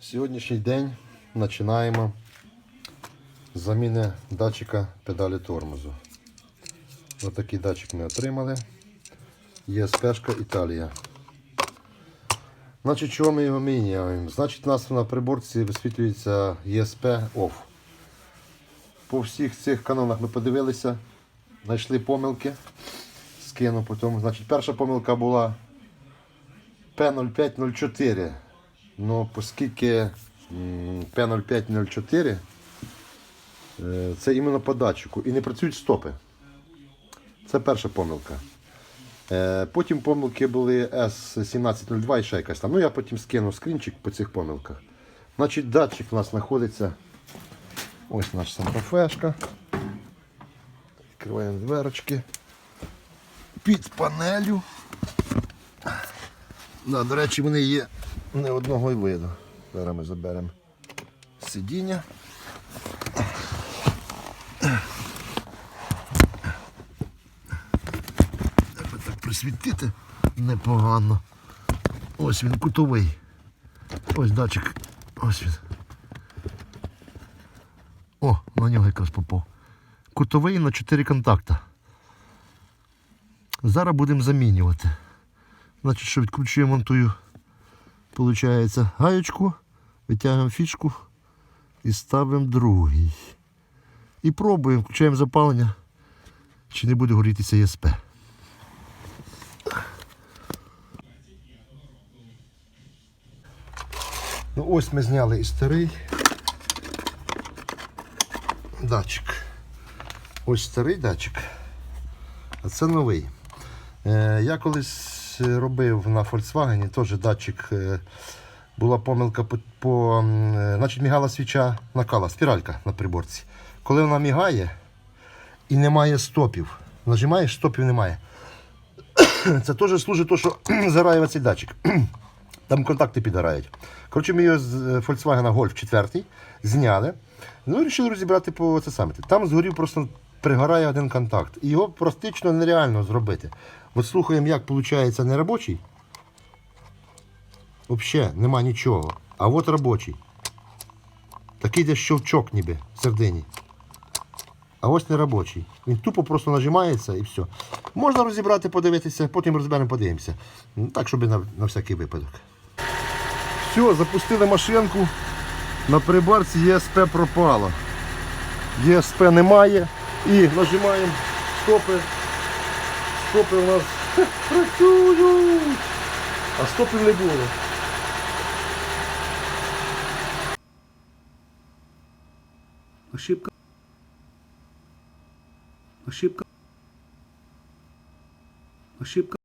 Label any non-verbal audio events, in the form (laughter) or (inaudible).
Сьогоднішній день починаємо з заміни датчика педалі тормозу. Ось такий датчик ми отримали. ЄСПшка Італія. Значить, чого ми його міняємо? Значить, у нас на приборці висвітлюється ЄСП OFF. По всіх цих канонах ми подивилися, знайшли помилки. Скину потім. Значить, перша помилка була P0504. Ну, оскільки м, P0504 е, це іменно по датчику і не працюють стопи. Це перша помилка. Е, Потім помилки були S1702 і ще якась там. Ну я потім скину скрінчик по цих помилках. Значить, датчик у нас знаходиться. Ось наш Санта-Фешка. Відкриваємо дверочки. Під панелю. Да, до речі, вони є не одного й виду. Зараз ми заберемо сидіння. Треба так присвітити непогано. Ось він кутовий. Ось датчик. Ось він. О, на нього якраз попав. Кутовий на 4 контакта. Зараз будемо замінювати. Значить, що відкручуємо монтую, виходить, гаєчку, витягуємо фішку і ставимо другий. І пробуємо, включаємо запалення, чи не буде горітися ЄСП. Ну, ось ми зняли і старий датчик. Ось старий датчик, а це новий. Е, Я колись робив на Volkswagen теж датчик. е, Була помилка по, по е, значить, мігала свіча накала, спіралька на приборці. Коли вона мігає і немає стопів, нажимаєш, стопів немає. (coughs) Це теж служить то, що (clears throat) зарає цей датчик. (clears throat) Там контакти підгорають. Коротше, ми його з е, Volkswagen Golf 4 зняли. Ну, і вирішили розібрати по це саме. Там згорів просто пригорає один контакт. І його практично нереально зробити. От слухаємо, як виходить неробочий. Взагалі нема нічого. А от робочий. Такий десь щелчок ніби в середині. А ось не робочий. Він тупо просто нажимається і все. Можна розібрати, подивитися, потім розберемо, подивимося. Ну, Так, щоб на, на всякий випадок. Все, запустили машинку. На приборці ЄСП пропало. ЄСП немає. І нажимаємо стопи. Стопи у нас (laughs) працюють. А стопів не було. Ошибка. Ошибка. Ошибка.